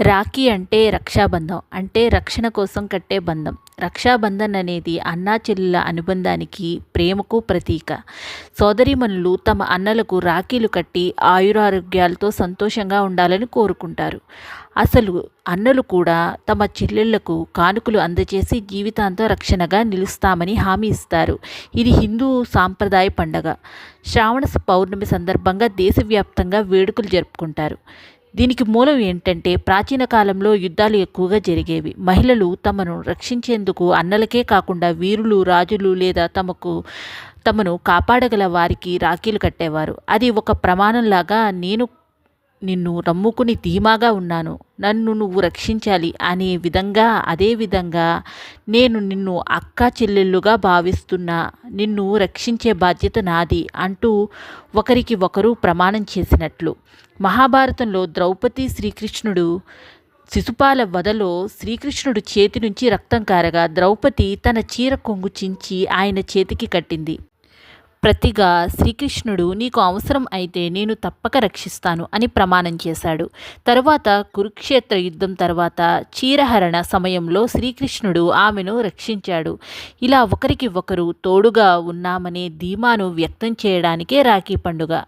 రాఖీ అంటే రక్షాబంధం అంటే రక్షణ కోసం కట్టే బంధం. రక్షాబంధన్ అనేది అన్నా చెల్లెల అనుబంధానికి ప్రేమకు ప్రతీక. సోదరీమణులు తమ అన్నలకు రాఖీలు కట్టి ఆయురారోగ్యాలతో సంతోషంగా ఉండాలని కోరుకుంటారు. అసలు అన్నలు కూడా తమ చెల్లెళ్ళకు కానుకలు అందజేసి జీవితాంతం రక్షణగా నిలుస్తామని హామీ ఇస్తారు. ఇది హిందూ సాంప్రదాయ పండగ. శ్రావణ పౌర్ణమి సందర్భంగా దేశవ్యాప్తంగా వేడుకలు జరుపుకుంటారు. దీనికి మూలం ఏంటంటే ప్రాచీన కాలంలో యుద్ధాలు ఎక్కువగా జరిగేవి. మహిళలు తమను రక్షించేందుకు అన్నలకే కాకుండా వీరులు రాజులు లేదా తమకు తమను కాపాడగల వారికి రాఖీలు కట్టేవారు. అది ఒక ప్రమాణంలాగా నేను నిన్ను నమ్ముకుని ధీమాగా ఉన్నాను. నన్ను నువ్వు రక్షించాలి అనే విధంగా అదే విధంగా నేను నిన్ను అక్క చెల్లెళ్ళుగా భావిస్తున్నా. నిన్ను రక్షించే బాధ్యత నాది అంటూ ఒకరికి ఒకరు ప్రమాణం చేసినట్లు. మహాభారతంలో ద్రౌపది శ్రీకృష్ణుడు శిశుపాల వదలో శ్రీకృష్ణుడు చేతి నుంచి రక్తం కారగా ద్రౌపది తన చీర కొంగు చించి ఆయన చేతికి కట్టింది. ప్రతిగా శ్రీకృష్ణుడు నీకు అవసరం అయితే నేను తప్పక రక్షిస్తాను అని ప్రమాణం చేశాడు. తరువాత కురుక్షేత్ర యుద్ధం తర్వాత చీరహరణ సమయంలో శ్రీకృష్ణుడు ఆమెను రక్షించాడు. ఇలా ఒకరికి ఒకరు తోడుగా ఉన్నామనే ధీమాను వ్యక్తం చేయడానికే రాఖీ పండుగ.